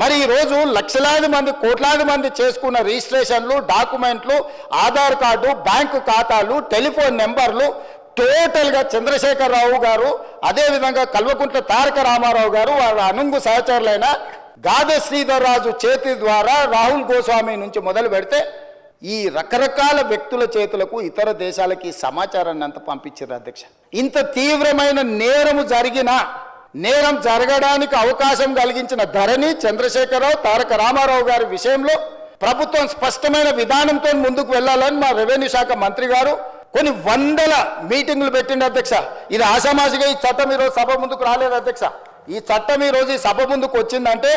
మరి ఈరోజు లక్షలాది మంది కోట్లాది మంది చేసుకున్న రిజిస్ట్రేషన్లు డాక్యుమెంట్లు ఆధార్ కార్డు బ్యాంకు ఖాతాలు టెలిఫోన్ నెంబర్లు టోటల్గా చంద్రశేఖరరావు గారు అదేవిధంగా కల్వకుంట్ల తారక రామారావు గారు వారి అనుంగు సహచరులైన గాద శ్రీధర్ రాజు చేతి ద్వారా రాహుల్ గోస్వామి నుంచి మొదలు పెడితే ఈ రకరకాల వ్యక్తుల చేతులకు ఇతర దేశాలకి సమాచారాన్ని అంత పంపించారు అధ్యక్ష. ఇంత తీవ్రమైన నేరము జరిగిన నేరం జరగడానికి అవకాశం కలిగించిన ధరణి చంద్రశేఖరరావు తారక రామారావు గారి విషయంలో ప్రభుత్వం స్పష్టమైన విధానంతో ముందుకు వెళ్ళాలని మా రెవెన్యూ శాఖ మంత్రి గారు కొన్ని వందల మీటింగులు పెట్టిండు అధ్యక్ష. ఇది ఆషామాషిగా ఈ చట్టం ఈరోజు సభ ముందుకు రాలేదు అధ్యక్ష. ఈ చట్టం ఈరోజు ఈ సభ ముందుకు వచ్చిందంటే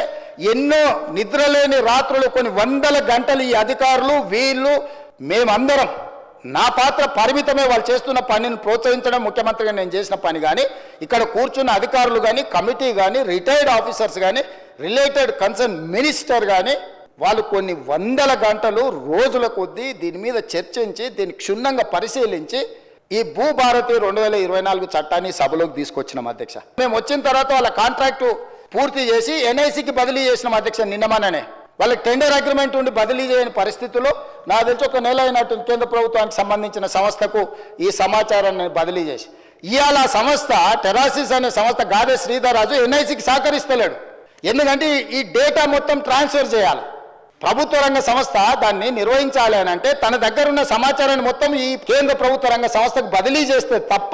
ఎన్నో నిద్రలేని రాత్రులు కొన్ని వందల గంటలు ఈ అధికారులు వీళ్ళు మేమందరం నా పాత్ర పరిమితమే వాళ్ళు చేస్తున్న పనిని ప్రోత్సహించడం ముఖ్యమంత్రిగా నేను చేసిన పని కానీ ఇక్కడ కూర్చున్న అధికారులు కానీ కమిటీ కానీ రిటైర్డ్ ఆఫీసర్స్ కానీ రిలేటెడ్ కన్సర్న్ మినిస్టర్ కానీ వాళ్ళు కొన్ని వందల గంటలు రోజుల కొద్దీ దీని మీద చర్చించి దీన్ని క్షుణ్ణంగా పరిశీలించి ఈ భూభారతి రెండు వేల ఇరవై నాలుగు చట్టాన్ని సభలోకి తీసుకొచ్చినాం అధ్యక్ష. మేము వచ్చిన తర్వాత వాళ్ళ కాంట్రాక్టు పూర్తి చేసి ఎన్ఐసికి బదిలీ చేసినాం అధ్యక్ష నిన్నమాననే వాళ్ళకి టెండర్ అగ్రిమెంట్ ఉండి బదిలీ చేయని పరిస్థితుల్లో నా తెలిసి ఒక నెల అయినట్టు కేంద్ర ప్రభుత్వానికి సంబంధించిన సంస్థకు ఈ సమాచారాన్ని బదిలీ చేసి. ఇవాళ ఆ సంస్థ టెరాసిస్ అనే సంస్థ గాదే శ్రీధర్రాజు ఎన్ఐసికి సహకరిస్తలేడు. ఎందుకంటే ఈ- డేటా మొత్తం ట్రాన్స్ఫర్ చేయాలి. ప్రభుత్వ రంగ సంస్థ దాన్ని నిర్వహించాలి అని అంటే తన దగ్గర ఉన్న సమాచారాన్ని మొత్తం ఈ కేంద్ర ప్రభుత్వ రంగ సంస్థకు బదిలీ చేస్తే తప్ప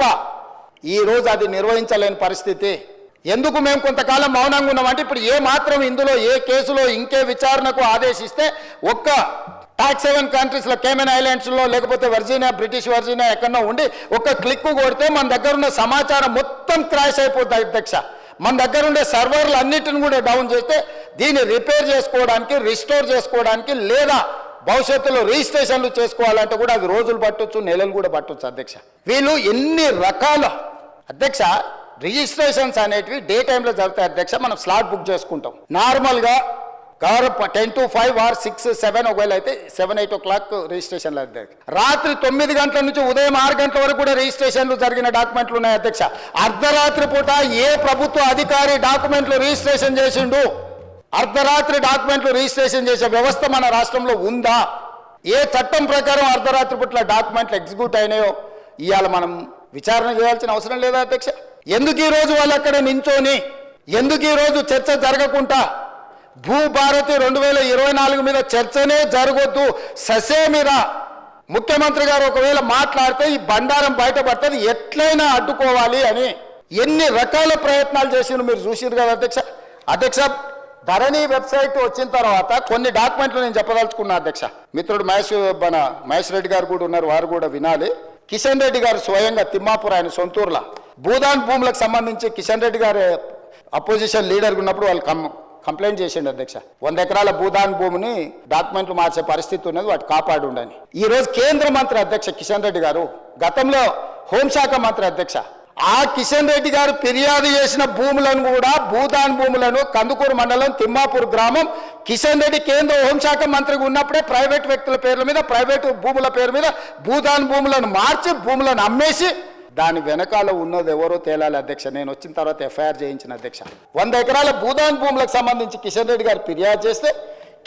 ఈ రోజు అది నిర్వహించలేని పరిస్థితి. ఎందుకు మేము కొంతకాలం మౌనంగా ఉన్నామంటే ఇప్పుడు ఏ మాత్రం ఇందులో ఏ కేసులో ఇంకే విచారణకు ఆదేశిస్తే ఒక్క టాక్స్ సెవెన్ కంట్రీస్లో కేమెన్ ఐలాండ్స్లో లేకపోతే వర్జీనియా బ్రిటిష్ వర్జీనియా ఎక్కడో ఉండి ఒక్క క్లిక్ కొడితే మన దగ్గర ఉన్న సమాచారం మొత్తం క్రాష్ అయిపోతుంది అధ్యక్ష. మన దగ్గర ఉండే సర్వర్లు అన్నిటిని కూడా డౌన్ చేస్తే దీన్ని రిపేర్ చేసుకోవడానికి రిస్టోర్ చేసుకోవడానికి లేదా భవిష్యత్తులో రిజిస్ట్రేషన్లు చేసుకోవాలంటే కూడా అది రోజులు పట్టొచ్చు నెలలు కూడా పట్టొచ్చు అధ్యక్ష. వీళ్ళు ఎన్ని రకాల అధ్యక్ష రిజిస్ట్రేషన్స్ అనేటివి డే టైంలో జరుగుతాయి అధ్యక్ష మనం స్లాట్ బుక్ చేసుకుంటాం. నార్మల్గా గౌరవ ten to five or six seven ఒకవేళ అయితే సెవెన్ ఎయిట్ ఓ క్లాక్ రిజిస్ట్రేషన్లు అధ్యక్ష రాత్రి తొమ్మిది గంటల నుంచి ఉదయం ఆరు గంటల వరకు కూడా రిజిస్ట్రేషన్లు జరిగిన డాక్యుమెంట్లు ఉన్నాయి అధ్యక్ష. అర్ధరాత్రి పూట ఏ ప్రభుత్వ అధికారి డాక్యుమెంట్లు రిజిస్ట్రేషన్ చేసిండు? అర్ధరాత్రి డాక్యుమెంట్లు రిజిస్ట్రేషన్ చేసే వ్యవస్థ మన రాష్ట్రంలో ఉందా? ఏ చట్టం ప్రకారం అర్ధరాత్రి పూట్ల డాక్యుమెంట్లు ఎగ్జిక్యూట్ అయినాయో? ఇవాళ మనం విచారణ చేయాల్సిన అవసరం లేదా అధ్యక్ష? ఎందుకు ఈ రోజు వాళ్ళు అక్కడ నించోని? ఎందుకు ఈ రోజు చర్చ జరగకుండా? భూభారతి రెండు వేల ఇరవై నాలుగు మీద చర్చనే జరగొద్దు. ససేమిరా. ముఖ్యమంత్రి గారు ఒకవేళ మాట్లాడితే ఈ బండారం బయటపడుతుంది ఎట్లయినా అడ్డుకోవాలి అని. ఎన్ని రకాల ప్రయత్నాలు చేసిండ్రు మీరు చూసిరు కదా అధ్యక్ష? అధ్యక్ష ధరణి వెబ్సైట్ వచ్చిన తర్వాత కొన్ని డాక్యుమెంట్లు నేను చెప్పదలుచుకున్నా అధ్యక్ష. మిత్రుడు మహేష్ మన మహేష్ రెడ్డి గారు కూడా ఉన్నారు వారు కూడా వినాలి. కిషన్ రెడ్డి గారు స్వయంగా తిమ్మాపూర్ ఆయన సొంతూరులో. భూదాన్ భూములకు సంబంధించి కిషన్ రెడ్డి గారు అపోజిషన్ లీడర్ ఉన్నప్పుడు వాళ్ళు కంప్లైంట్ చేసిండు అధ్యక్ష. వంద ఎకరాల భూదాన్ భూమిని డాక్యుమెంట్లు మార్చే పరిస్థితి ఉన్నది వాటి కాపాడు ఉండని ఈ రోజు కేంద్ర మంత్రి అధ్యక్ష కిషన్ రెడ్డి గారు గతంలో హోంశాఖ మంత్రి అధ్యక్ష ఆ కిషన్ రెడ్డి గారు ఫిర్యాదు చేసిన భూములను కూడా భూదాన్ భూములను కందుకూరు మండలం తిమ్మాపూర్ గ్రామం కిషన్ రెడ్డి కేంద్ర హోంశాఖ మంత్రిగా ఉన్నప్పుడే ప్రైవేట్ వ్యక్తుల పేర్ల మీద ప్రైవేటు భూముల పేరు మీద భూదాన్ భూములను మార్చి భూములను అమ్మేసి దాని వెనకాల ఉన్నది ఎవరో తేలాలి అధ్యక్ష. నేను వచ్చిన తర్వాత ఎఫ్ఐఆర్ చేయించిన అధ్యక్ష. వంద ఎకరాల భూదాన్ భూములకు సంబంధించి కిషన్ రెడ్డి గారు ఫిర్యాదు చేస్తే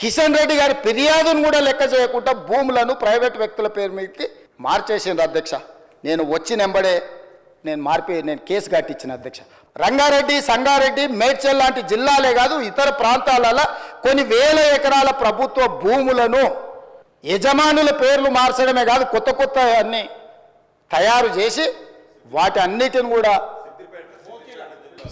కిషన్ రెడ్డి గారి ఫిర్యాదును కూడా లెక్క చేయకుండా భూములను ప్రైవేట్ వ్యక్తుల పేరు మీదకి మార్చేసిండ్రు అధ్యక్ష. నేను వచ్చి నెంబడే నేను మార్పి నేను కేసు కట్టించిన అధ్యక్ష. రంగారెడ్డి సంగారెడ్డి మేడ్చల్ లాంటి జిల్లాలే కాదు ఇతర ప్రాంతాలలో కొన్ని వేల ఎకరాల ప్రభుత్వ భూములను యజమానుల పేర్లు మార్చడమే కాదు కొత్త కొత్త అన్ని తయారు చేసి వాటి అన్నిటిని కూడా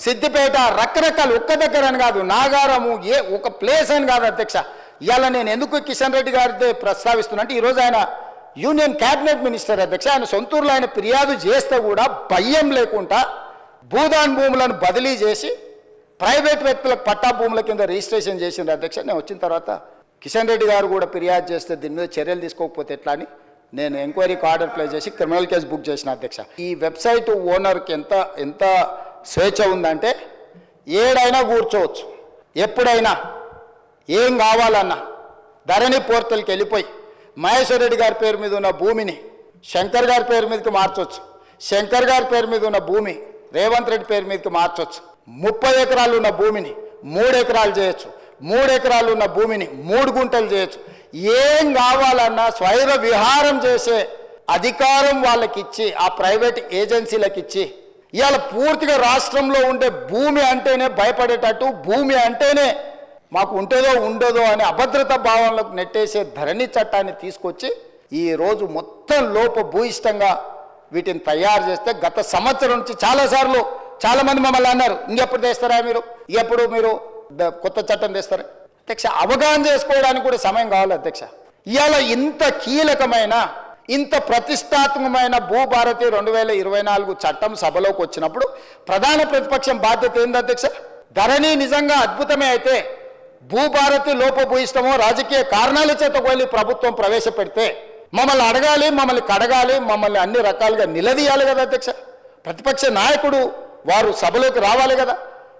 సిద్దిపేట రకరకాల ఒక్క దగ్గర అని కాదు నాగారము ఏ ఒక ప్లేస్ అని కాదు అధ్యక్ష. ఇవాళ నేను ఎందుకు కిషన్ రెడ్డి గారితో ప్రస్తావిస్తున్నా అంటే ఈరోజు ఆయన యూనియన్ క్యాబినెట్ మినిస్టర్ అధ్యక్ష ఆయన సొంతూరులో ఆయన ఫిర్యాదు చేస్తే కూడా భయం లేకుండా భూదాన్ భూములను బదిలీ చేసి ప్రైవేట్ వ్యక్తులకు పట్టా భూముల కింద రిజిస్ట్రేషన్ చేసిండ్రు అధ్యక్ష. నేను వచ్చిన తర్వాత కిషన్ రెడ్డి గారు కూడా ఫిర్యాదు చేస్తే దీని మీద చర్యలు తీసుకోకపోతే ఎట్లా అని నేను ఎంక్వైరీకి ఆర్డర్ ప్లే చేసి క్రిమినల్ కేసు బుక్ చేసిన అధ్యక్ష. ఈ వెబ్సైట్ ఓనర్కి ఎంత ఎంత స్వేచ్ఛ ఉందంటే ఏడైనా కూర్చోవచ్చు. ఎప్పుడైనా ఏం కావాలన్నా ధరణి పోర్టల్కి వెళ్ళిపోయి మహేశ్వర్ రెడ్డి గారి పేరు మీద ఉన్న భూమిని శంకర్ గారి పేరు మీదకి మార్చొచ్చు. శంకర్ గారి పేరు మీద ఉన్న భూమి రేవంత్ రెడ్డి పేరు మీదకి మార్చొచ్చు. ముప్పై ఎకరాలు ఉన్న భూమిని మూడు ఎకరాలు చేయొచ్చు. మూడు ఎకరాలు ఉన్న భూమిని మూడు గుంటలు చేయొచ్చు. ఏం కావాలన్నా స్వైర విహారం చేసే అధికారం వాళ్ళకి ఇచ్చి ఆ ప్రైవేట్ ఏజెన్సీలకు ఇచ్చి ఇవాళ పూర్తిగా రాష్ట్రంలో ఉండే భూమి అంటేనే భయపడేటట్టు భూమి అంటేనే మాకు ఉంటుందో ఉండదో అనే అభద్రత భావనలకు నెట్టేసే ధరణి చట్టాన్ని తీసుకొచ్చి ఈ రోజు మొత్తం లోప భూయిష్టంగా వీటిని తయారు చేస్తే గత సంవత్సరం నుంచి చాలాసార్లు చాలామంది మమ్మల్ని అన్నారు ఇంకెప్పుడు తెస్తారా మీరు? ఎప్పుడు మీరు కొత్త చట్టం తెస్తారా? అధ్యక్ష అవగాహన చేసుకోవడానికి కూడా సమయం కావాలి అధ్యక్ష. ఇవాళ ఇంత కీలకమైన ఇంత ప్రతిష్టాత్మకమైన భూభారతి రెండు వేల ఇరవై నాలుగు చట్టం సభలోకి వచ్చినప్పుడు ప్రధాన ప్రతిపక్షం బాధ్యత ఏంది అధ్యక్ష? ధరణి నిజంగా అద్భుతమే అయితే భూభారతి లోపభూయిష్టమో రాజకీయ కారణాల చేత వెళ్ళి ప్రభుత్వం ప్రవేశపెడితే మమ్మల్ని అడగాలి మమ్మల్ని కడగాలి మమ్మల్ని అన్ని రకాలుగా నిలదీయాలి కదా అధ్యక్ష. ప్రతిపక్ష నాయకుడు వారు సభలోకి రావాలి కదా.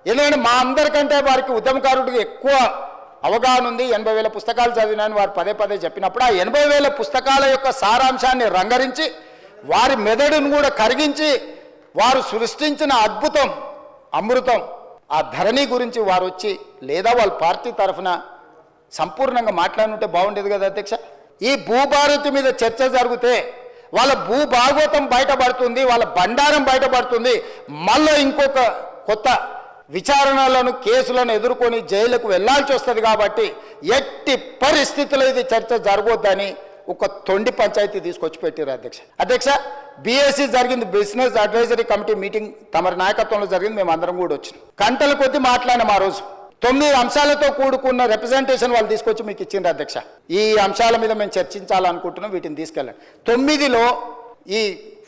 ఎందుకంటే మా అందరికంటే వారికి ఉద్యమకారుడికి ఎక్కువ అవగాహన ఉంది. ఎనభై వేల పుస్తకాలు చదివినని. వారు పదే పదే చెప్పినప్పుడు ఆ ఎనభై వేల పుస్తకాల యొక్క సారాంశాన్ని రంగరించి వారి మెదడును కూడా కరిగించి వారు సృష్టించిన అద్భుతం అమృతం ఆ ధరణి గురించి వారు వచ్చి లేదా వాళ్ళ పార్టీ తరఫున సంపూర్ణంగా మాట్లాడుంటే బాగుండేది కదా అధ్యక్ష? ఈ భూభారతి మీద చర్చ జరిగితే వాళ్ళ భూభాగవతం బయటపడుతుంది వాళ్ళ బండారం బయటపడుతుంది. మళ్ళీ ఇంకొక కొత్త విచారణలను కేసులను ఎదుర్కొని జైలుకు వెళ్ళాల్సి వస్తుంది కాబట్టి ఎట్టి పరిస్థితుల్లో ఇది చర్చ జరగొద్దని ఒక తొండి పంచాయతీ తీసుకొచ్చి పెట్టారు అధ్యక్ష. అధ్యక్ష బీఎస్సీ జరిగింది బిజినెస్ అడ్వైజరీ కమిటీ మీటింగ్ తమరి నాయకత్వంలో జరిగింది మేము అందరం కూడా వచ్చినాం. గంటల కొద్దీ మాట్లాడినాం ఆ రోజు. తొమ్మిది అంశాలతో కూడుకున్న రిప్రజెంటేషన్ వాళ్ళు తీసుకొచ్చి మీకు ఇచ్చింది అధ్యక్ష. ఈ అంశాల మీద మేము చర్చించాలనుకుంటున్నాం వీటిని తీసుకెళ్ళండి. తొమ్మిదిలో ఈ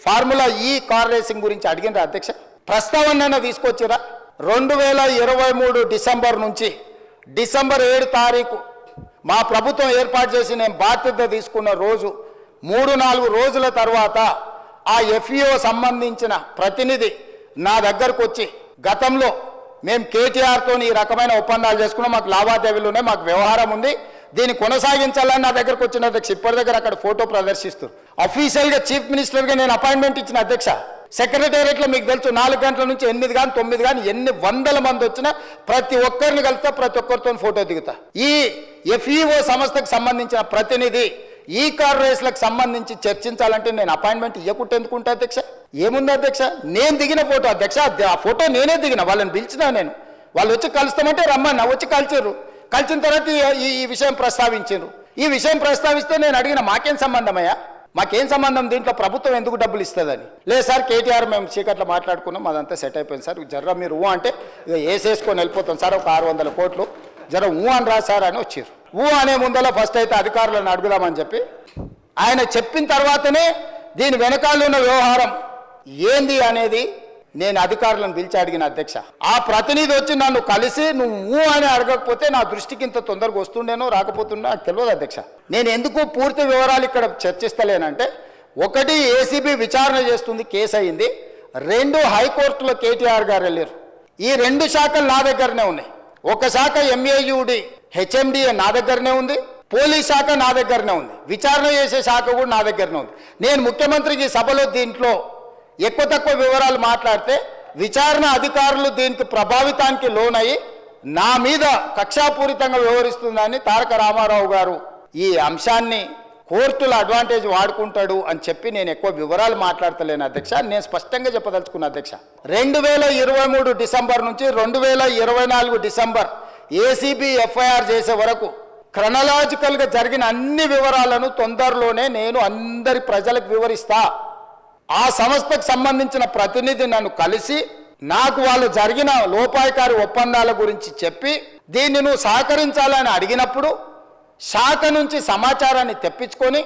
ఫార్ములా ఈ కార్ రేసింగ్ గురించి అడిగినరా అధ్యక్ష? ప్రస్తావన తీసుకొచ్చిరా రెండు వేల ఇరవై మూడు డిసెంబర్ నుంచి డిసెంబర్ ఏడు తారీఖు మా ప్రభుత్వం ఏర్పాటు చేసి నేను బాధ్యత తీసుకున్న రోజు మూడు నాలుగు రోజుల తర్వాత ఆ ఎఫ్ఈఓ సంబంధించిన ప్రతినిధి నా దగ్గరకు వచ్చి గతంలో మేము కేటీఆర్తో ఈ రకమైన ఒప్పందాలు చేసుకున్నాం మాకు లావాదేవీలు ఉన్నాయి మాకు వ్యవహారం ఉంది దీన్ని కొనసాగించాలని నా దగ్గరకు వచ్చిన అధ్యక్ష ఇప్పటి దగ్గర అక్కడ ఫోటో ప్రదర్శిస్తారు అఫీషియల్గా చీఫ్ మినిస్టర్గా నేను అపాయింట్మెంట్ ఇచ్చిన అధ్యక్ష సెక్రటేరియట్లో మీకు తెలుసు నాలుగు గంటల నుంచి ఎనిమిది కానీ తొమ్మిది కానీ ఎన్ని వందల మంది వచ్చినా ప్రతి ఒక్కరిని కలిస్తే ప్రతి ఒక్కరితో ఫోటో దిగుతా. ఈ ఎఫ్ఈఓ సంస్థకు సంబంధించిన ప్రతినిధి ఈ కార్ రేస్లకు సంబంధించి చర్చించాలంటే నేను అపాయింట్మెంట్ ఇవ్వకుంటే ఎందుకుంటా అధ్యక్ష? ఏముంది అధ్యక్ష? నేను దిగిన ఫోటో అధ్యక్ష ఆ ఫోటో నేనే దిగిన వాళ్ళని పిలిచినా నేను. వాళ్ళు వచ్చి కలుస్తామంటే రమ్మన్నా వచ్చి కలిచారు కలిసిన తర్వాత ఈ- ఈ విషయం ప్రస్తావించారు ఈ విషయం ప్రస్తావిస్తే నేను అడిగిన మాకేం సంబంధమయ్యా? మాకేం సంబంధం దీంట్లో? ప్రభుత్వం ఎందుకు డబ్బులు ఇస్తుందని. లేదు సార్ కేటీఆర్ మేము చీకట్లో మాట్లాడుకున్నాం అదంతా సెట్ అయిపోయింది సార్. జర్ర మీరు ఊ అంటే ఇక వేసేసుకొని వెళ్ళిపోతాం సార్ ఒక ఆరు వందల కోట్లు. జర ఊ అని రా సార్ అని వచ్చారు. ఊ అనే ముందల ఫస్ట్ అయితే అధికారులను అడుగుదామని చెప్పి ఆయన చెప్పిన తర్వాతనే దీని వెనకాల ఉన్న వ్యవహారం ఏంది అనేది నేను అధికారులను పిలిచి అడిగిన అధ్యక్ష. ఆ ప్రతినిధి వచ్చి నన్ను కలిసి నువ్వు అని అడగకపోతే నా దృష్టికి ఇంత తొందరగా వస్తుండేనో రాకపోతుండో నాకు తెలియదు అధ్యక్ష. నేను ఎందుకు పూర్తి వివరాలు ఇక్కడ చర్చిస్తలేనంటే ఒకటి ఏసీబీ విచారణ చేస్తుంది కేసు అయింది. రెండు హైకోర్టులో కేటీఆర్ గారు వెళ్ళారు. ఈ రెండు శాఖలు నా దగ్గరనే ఉన్నాయి. ఒక శాఖ ఎంఏయుడి హెచ్ఎండిఏ నా దగ్గరనే ఉంది. పోలీస్ శాఖ నా దగ్గరనే ఉంది. విచారణ చేసే శాఖ కూడా నా దగ్గరనే ఉంది. నేను ముఖ్యమంత్రికి సభలో దీంట్లో ఎక్కువ తక్కువ వివరాలు మాట్లాడితే విచారణ అధికారులు దీనికి ప్రభావితానికి లోనయ్యి నా మీద కక్షాపూరితంగా వ్యవహరిస్తుందని తారక రామారావు గారు ఈ అంశాన్ని కోర్టుల అడ్వాంటేజ్ వాడుకుంటాడు అని చెప్పి నేను ఎక్కువ వివరాలు మాట్లాడతలేను అధ్యక్ష. నేను స్పష్టంగా చెప్పదలుచుకున్న అధ్యక్ష. రెండు వేల ఇరవై మూడు డిసెంబర్ నుంచి రెండు వేల ఇరవై నాలుగు డిసెంబర్ ఏసీబీ ఎఫ్ఐఆర్ చేసే వరకు క్రనలాజికల్గా జరిగిన అన్ని వివరాలను తొందరలోనే నేను అందరి ప్రజలకు వివరిస్తా. ఆ సంస్థకు సంబంధించిన ప్రతినిధి నన్ను కలిసి నాకు వాళ్ళు జరిగిన లోపాయకారి ఒప్పందాల గురించి చెప్పి దీన్ని నువ్వు సహకరించాలని అడిగినప్పుడు శాఖ నుంచి సమాచారాన్ని తెప్పించుకొని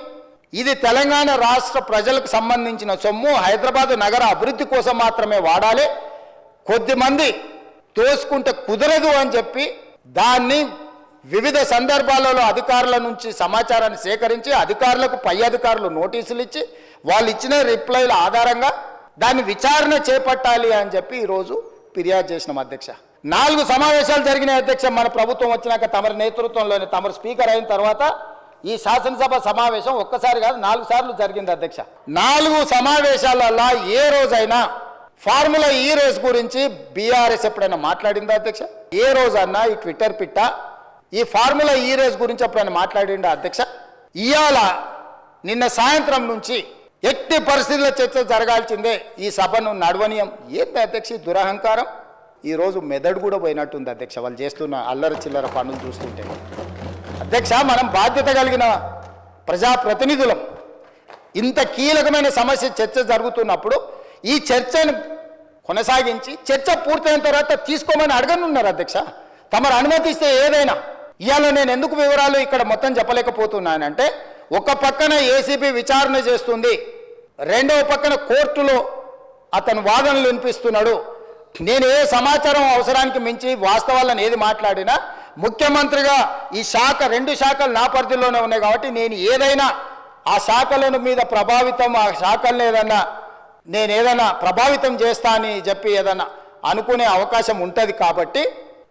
ఇది తెలంగాణ రాష్ట్ర ప్రజలకు సంబంధించిన సొమ్ము హైదరాబాద్ నగర అభివృద్ధి కోసం మాత్రమే వాడాలి. కొద్దిమంది తోసుకుంటే కుదరదు అని చెప్పి దాన్ని వివిధ సందర్భాలలో అధికారుల నుంచి సమాచారాన్ని సేకరించి అధికారులకు పై అధికారులు నోటీసులు ఇచ్చి వాళ్ళు ఇచ్చిన రిప్లైల ఆధారంగా దాన్ని విచారణ చేపట్టాలి అని చెప్పి ఈరోజు ఫిర్యాదు చేసినాం అధ్యక్ష. నాలుగు సమావేశాలు జరిగినాయి అధ్యక్ష. మన ప్రభుత్వం వచ్చినాక తమరి నేతృత్వంలోని తమరు స్పీకర్ అయిన తర్వాత ఈ శాసనసభ సమావేశం ఒక్కసారి కాదు నాలుగు సార్లు జరిగింది అధ్యక్ష. నాలుగు సమావేశాలలో ఏ రోజైనా ఫార్ములా ఈ రేస్ గురించి బీఆర్ఎస్ ఎప్పుడైనా మాట్లాడిందా అధ్యక్ష? ఏ రోజన్నా ఈ ట్విట్టర్ పిట్ట ఈ ఫార్ములా ఈ రేస్ గురించి ఎప్పుడైనా మాట్లాడిందా అధ్యక్ష? ఇవాళ నిన్న సాయంత్రం నుంచి ఎట్టి పరిస్థితుల్లో చర్చ జరగాల్సిందే. ఈ సభను నడవనీయం. ఏంది అధ్యక్ష దురహంకారం? ఈరోజు మెదడు కూడా పోయినట్టుంది అధ్యక్ష. వాళ్ళు చేస్తున్న అల్లరి చిల్లర పనులు చూస్తుంటే. అధ్యక్ష మనం బాధ్యత కలిగిన ప్రజాప్రతినిధులం. ఇంత కీలకమైన సమస్య చర్చ జరుగుతున్నప్పుడు ఈ చర్చను కొనసాగించి చర్చ పూర్తయిన తర్వాత తీసుకోమని అడగనున్నారు అధ్యక్ష. తమరు అనుమతిస్తే ఏదైనా. ఇవాళ నేను ఎందుకు వివరాలు ఇక్కడ మొత్తం చెప్పలేకపోతున్నానంటే ఒక పక్కన ఏసీబీ విచారణ చేస్తుంది. రెండవ పక్కన కోర్టులో అతను వాదనలు వినిపిస్తున్నాడు. నేను ఏ సమాచారం అవసరానికి మించి వాస్తవాలను ఏది మాట్లాడినా ముఖ్యమంత్రిగా ఈ శాఖ రెండు శాఖలు నా పరిధిలోనే ఉన్నాయి కాబట్టి నేను ఏదైనా ఆ శాఖలను మీద ప్రభావితం ఆ శాఖలను ఏదన్నా నేను ఏదైనా ప్రభావితం చేస్తా అని చెప్పి ఏదన్నా అనుకునే అవకాశం ఉంటుంది కాబట్టి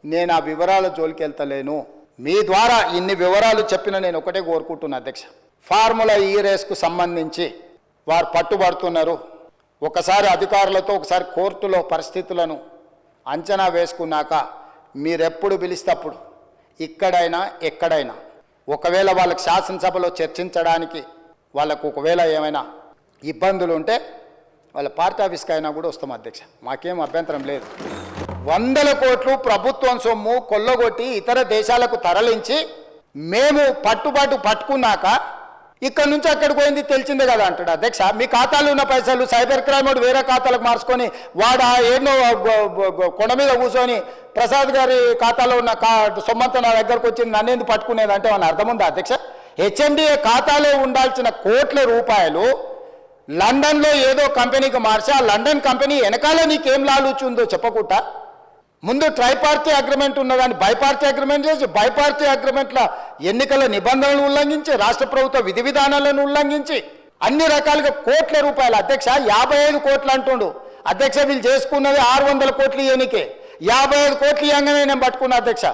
నేను ఆ వివరాల జోలికి వెళ్తలేను. మీ ద్వారా ఇన్ని వివరాలు చెప్పిన నేను ఒకటే కోరుకుంటున్నా అధ్యక్ష. ఫార్ములా ఈ రేస్కు సంబంధించి వారు పట్టుబడుతున్నారు. ఒకసారి అధికారులతో ఒకసారి కోర్టులో పరిస్థితులను అంచనా వేసుకున్నాక మీరెప్పుడు పిలిస్తప్పుడు? ఇక్కడైనా ఎక్కడైనా. ఒకవేళ వాళ్ళకి శాసనసభలో చర్చించడానికి వాళ్ళకు ఒకవేళ ఏమైనా ఇబ్బందులు ఉంటే వాళ్ళ పార్టీ ఆఫీస్కి అయినా కూడా వస్తాం అధ్యక్ష. మాకేం అభ్యంతరం లేదు. వందల కోట్లు ప్రభుత్వం సొమ్ము కొల్లగొట్టి ఇతర దేశాలకు తరలించి మేము పట్టుబాటు పట్టుకున్నాక ఇక్కడ నుంచి అక్కడికి పోయింది తెలిసిందే కదా అంటాడు. అధ్యక్ష మీ ఖాతాలో ఉన్న పైసలు సైబర్ క్రైమ్ వాడు వేరే ఖాతాలకు మార్చుకొని వాడు ఆ ఎన్నో కొండ మీద కూర్చొని ప్రసాద్ గారి ఖాతాలో ఉన్న కా సొమ్మంతా నా దగ్గరకు వచ్చింది నన్నేందుకు పట్టుకునేది అంటే వాళ్ళ అర్థం ఉందా అధ్యక్ష? హెచ్ఎండిఏ ఖాతాలో ఉండాల్సిన కోట్ల రూపాయలు లండన్లో ఏదో కంపెనీకి మార్చి ఆ లండన్ కంపెనీ వెనకాల నీకేం లాలూచి ఉందో చెప్పకుండా ముందు ట్రైపార్టీ అగ్రిమెంట్ ఉన్నదాన్ని బైపార్టీ అగ్రిమెంట్ చేసి బైపార్టీ అగ్రిమెంట్ల ఎన్నికల నిబంధనలను ఉల్లంఘించి రాష్ట్ర ప్రభుత్వ విధి విధానాలను ఉల్లంఘించి అన్ని రకాలుగా కోట్ల రూపాయలు అధ్యక్ష యాభై ఐదు కోట్లు అంటుండు. అధ్యక్ష వీళ్ళు చేసుకున్నది ఆరు వందల కోట్లు ఎన్నికే యాభై ఐదు కోట్లు ఇవ్వగానే నేను పట్టుకున్నా అధ్యక్ష.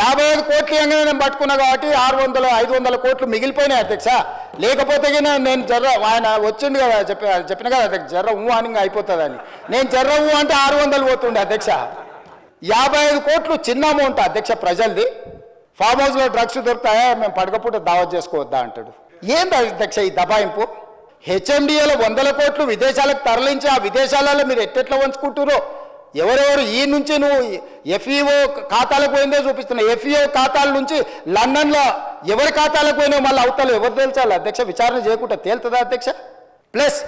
యాభై ఐదు కోట్లు ఇవ్వగానే నేను పట్టుకున్నా కాబట్టి ఆరు వందల ఐదు వందల కోట్లు మిగిలిపోయినాయి అధ్యక్ష. లేకపోతే నేను జర్ర ఆయన వచ్చిండు కదా చెప్పి చెప్పిన కదా అధ్యక్ష జర్ర ఊ అని అయిపోతుందని. నేను జర్ర ఊ అంటే ఆరు వందలు పోతుండే అధ్యక్ష. యాభై ఐదు కోట్లు చిన్న అమౌంట్ అధ్యక్ష ప్రజలది. ఫామ్ హౌస్లో డ్రగ్స్ దొరుకుతాయా? మేము పడకపోతే దావత్ చేసుకోవద్దా అంటాడు. ఏంది అధ్యక్ష ఈ దబాయింపు? హెచ్ఎండిఏలో వందల కోట్లు విదేశాలకు తరలించి ఆ విదేశాలలో మీరు ఎట్టెట్లా వంచుకుంటారో ఎవరెవరు ఈ నుంచి నువ్వు ఎఫ్ఈఓ ఖాతాలకు పోయిందే చూపిస్తున్నావు ఎఫ్ఈఓ ఖాతాల నుంచి లండన్లో ఎవరి ఖాతాలకు పోయినావు మళ్ళీ అవతల ఎవరు తేల్చాలి అధ్యక్ష? విచారణ చేయకుండా తేలుతుందా అధ్యక్ష? ప్లస్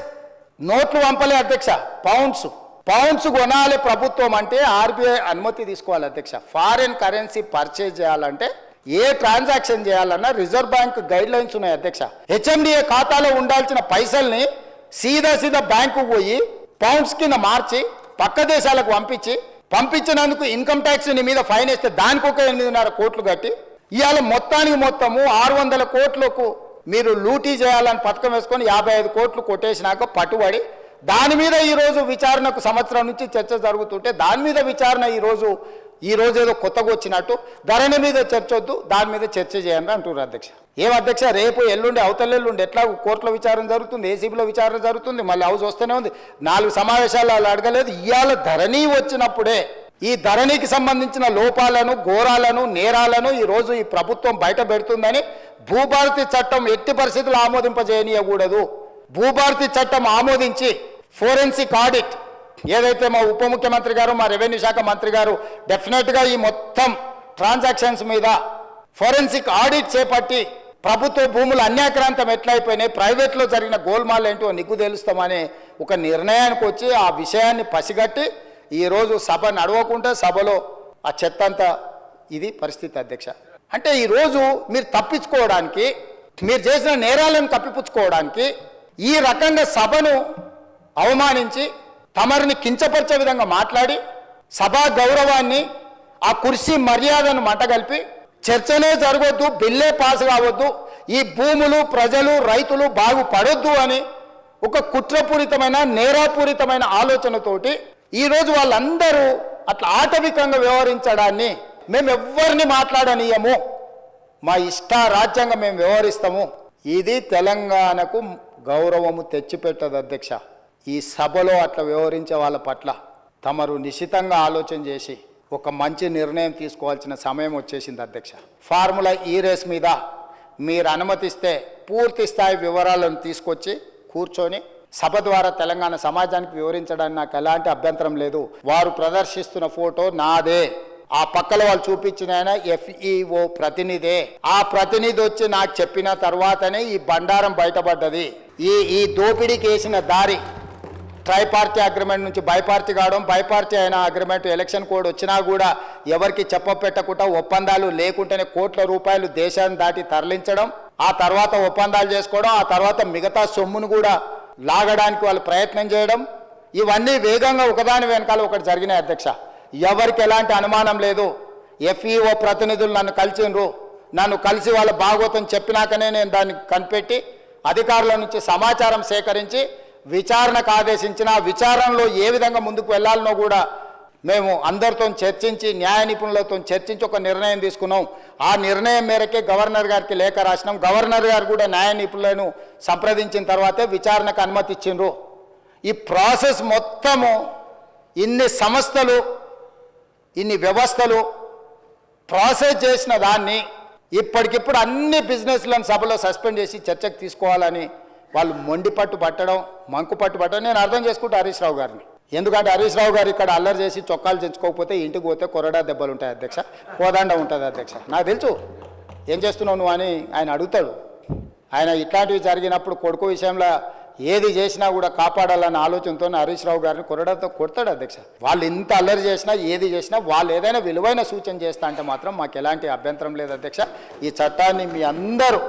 నోట్లు పంపలే అధ్యక్ష పౌండ్స్ పౌండ్స్ కొనాలి ప్రభుత్వం అంటే ఆర్బీఐ అనుమతి తీసుకోవాలి అధ్యక్ష. ఫారిన్ కరెన్సీ పర్చేజ్ చేయాలంటే ఏ ట్రాన్సాక్షన్ చేయాలన్నా రిజర్వ్ బ్యాంక్ గైడ్ లైన్స్ ఉన్నాయి అధ్యక్ష. హెచ్ఎండిఏ ఖాతాలో ఉండాల్సిన పైసల్ని సీదా సీదా బ్యాంకు పోయి పౌండ్స్ కింద మార్చి పక్క దేశాలకు పంపించి పంపించినందుకు ఇన్కమ్ ట్యాక్స్ నీ మీద ఫైన్ వేస్తే దానికి ఒక ఎనిమిదిన్నర కోట్లు కట్టి ఇవాళ మొత్తానికి మొత్తము ఆరు వందల కోట్లకు మీరు లూటీ చేయాలని పథకం వేసుకొని యాభై ఐదు కోట్లు కొట్టేసినాక పట్టుబడి దాని మీద ఈరోజు విచారణకు సంవత్సరం నుంచి చర్చ జరుగుతుంటే దాని మీద విచారణ ఈరోజు ఈ రోజు ఏదో కొత్తగా వచ్చినట్టు ధరణి మీద చర్చ వద్దు దాని మీద చర్చ చేయండి అంటున్నారు అధ్యక్ష. ఏం అధ్యక్ష రేపు ఎల్లుండి అవతల ఎల్లుండి ఎట్లా కోర్టులో విచారణ జరుగుతుంది ఏసీబీలో విచారణ జరుగుతుంది మళ్ళీ హౌస్ వస్తూనే ఉంది. నాలుగు సమావేశాలు వాళ్ళు అడగలేదు ఇవాళ ధరణి వచ్చినప్పుడే ఈ ధరణికి సంబంధించిన లోపాలను ఘోరాలను నేరాలను ఈ రోజు ఈ ప్రభుత్వం బయట పెడుతుందని భూభారతి చట్టం ఎట్టి పరిస్థితులు ఆమోదింపజేయనీయకూడదు. భూభారతి చట్టం ఆమోదించి ఫోరెన్సిక్ ఆడిట్ ఏదైతే మా ఉప ముఖ్యమంత్రి గారు మా రెవెన్యూ శాఖ మంత్రి గారు డెఫినెట్గా ఈ మొత్తం ట్రాన్సాక్షన్స్ మీద ఫోరెన్సిక్ ఆడిట్ చేపట్టి ప్రభుత్వ భూములు అన్యాక్రాంతం ఎట్లయిపోయినాయి ప్రైవేట్లో జరిగిన గోల్మాల్ ఏంటో నిగ్గు తెలుస్తామనే ఒక నిర్ణయానికి వచ్చి ఆ విషయాన్ని పసిగట్టి ఈరోజు సభ నడవకుండా సభలో ఆ చెత్త అంతా ఇది పరిస్థితి అధ్యక్ష. అంటే ఈరోజు మీరు తప్పించుకోవడానికి మీరు చేసిన నేరాలను కప్పిపుచ్చుకోవడానికి ఈ రకంగా సభను అవమానించి తమరిని కించపరిచే విధంగా మాట్లాడి సభా గౌరవాన్ని ఆ కుర్సీ మర్యాదను మంటగలిపి చర్చనే జరగొద్దు బిల్లే పాస్ కావద్దు ఈ భూములు ప్రజలు రైతులు బాగుపడొద్దు అని ఒక కుట్రపూరితమైన నేరాపూరితమైన ఆలోచనతోటి ఈరోజు వాళ్ళందరూ అట్లా ఆటవికంగా వ్యవహరించడాన్ని మేము ఎవ్వరిని మాట్లాడనీయము. మా ఇష్ట రాజ్యాంగం మేము వ్యవహరిస్తాము. ఇది తెలంగాణకు గౌరవము తెచ్చిపెట్టదు అధ్యక్ష. ఈ సభలో అట్లా వ్యవహరించే వాళ్ళ పట్ల తమరు నిశితంగా ఆలోచన చేసి ఒక మంచి నిర్ణయం తీసుకోవాల్సిన సమయం వచ్చేసింది అధ్యక్ష. ఫార్ములా ఈ రేస్ మీద మీరు అనుమతిస్తే పూర్తి స్థాయి వివరాలను తీసుకొచ్చి కూర్చొని సభ ద్వారా తెలంగాణ సమాజానికి వివరించడానికి నాకు ఎలాంటి అభ్యంతరం లేదు. వారు ప్రదర్శిస్తున్న ఫోటో నాదే. ఆ పక్కల వాళ్ళు చూపించిన ఆయన ఎఫ్ఈఓ ప్రతినిధే. ఆ ప్రతినిధి వచ్చి నాకు చెప్పిన తర్వాతనే ఈ బండారం బయటపడ్డది. ఈ ఈ దోపిడీకి వేసిన దారి ట్రైపార్టీ అగ్రిమెంట్ నుంచి బైపార్టీ కావడం బైపార్టీ అయిన అగ్రిమెంట్ ఎలక్షన్ కోడ్ వచ్చినా కూడా ఎవరికి చెప్పపెట్టకుండా ఒప్పందాలు లేకుంటేనే కోట్ల రూపాయలు దేశాన్ని దాటి తరలించడం ఆ తర్వాత ఒప్పందాలు చేసుకోవడం ఆ తర్వాత మిగతా సొమ్మును కూడా లాగడానికి వాళ్ళు ప్రయత్నం చేయడం ఇవన్నీ వేగంగా ఒకదాని వెనకాల ఒకటి జరిగినాయి అధ్యక్ష. ఎవరికి ఎలాంటి అనుమానం లేదు. ఎఫ్ఈఓ ప్రతినిధులు నన్ను కలిసిండ్రు. నన్ను కలిసి వాళ్ళ భాగవతం చెప్పినాకనే నేను దాన్ని కనిపెట్టి అధికారుల నుంచి సమాచారం సేకరించి విచారణకు ఆదేశించిన విచారణలో ఏ విధంగా ముందుకు వెళ్ళాలనో కూడా మేము అందరితో చర్చించి న్యాయ నిపుణులతో చర్చించి ఒక నిర్ణయం తీసుకున్నాం. ఆ నిర్ణయం మేరకే గవర్నర్ గారికి లేఖ రాసినాం. గవర్నర్ గారు కూడా న్యాయ నిపుణులను సంప్రదించిన తర్వాతే విచారణకు అనుమతి ఇచ్చిండ్రు. ఈ ప్రాసెస్ మొత్తము ఇన్ని సంస్థలు ఇన్ని వ్యవస్థలు ప్రాసెస్ చేసిన దాన్ని ఇప్పటికిప్పుడు అన్ని బిజినెస్లను సభలో సస్పెండ్ చేసి చర్చకు తీసుకోవాలని వాళ్ళు మొండి పట్టు పట్టడం మంకు పట్టు పట్టడం నేను అర్థం చేసుకుంటా హరీష్ రావు గారిని. ఎందుకంటే హరీష్ రావు గారు ఇక్కడ అల్లరి చేసి చొక్కాలు తెచ్చుకోకపోతే ఇంటికి పోతే కొరడా దెబ్బలు ఉంటాయి అధ్యక్ష. కోదండ ఉంటుంది అధ్యక్ష. నాకు తెలుసు. ఏం చేస్తున్నావు నువ్వు అని ఆయన అడుగుతాడు. ఆయన ఇట్లాంటివి జరిగినప్పుడు కొడుకు విషయంలో ఏది చేసినా కూడా కాపాడాలన్న ఆలోచనతో హరీష్ రావు గారిని కొరడాతో కొడతాడు అధ్యక్ష. వాళ్ళు ఇంత అల్లరి చేసినా ఏది చేసినా వాళ్ళు ఏదైనా విలువైన సూచన చేస్తా అంటే మాత్రం మాకు ఎలాంటి అభ్యంతరం లేదు అధ్యక్ష. ఈ చట్టాన్ని మీ అందరూ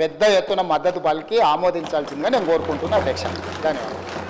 పెద్ద ఎత్తున మద్దతు పలికి ఆమోదించాల్సిందిగా నేను కోరుకుంటున్నా అధ్యక్ష. ధన్యవాదాలు.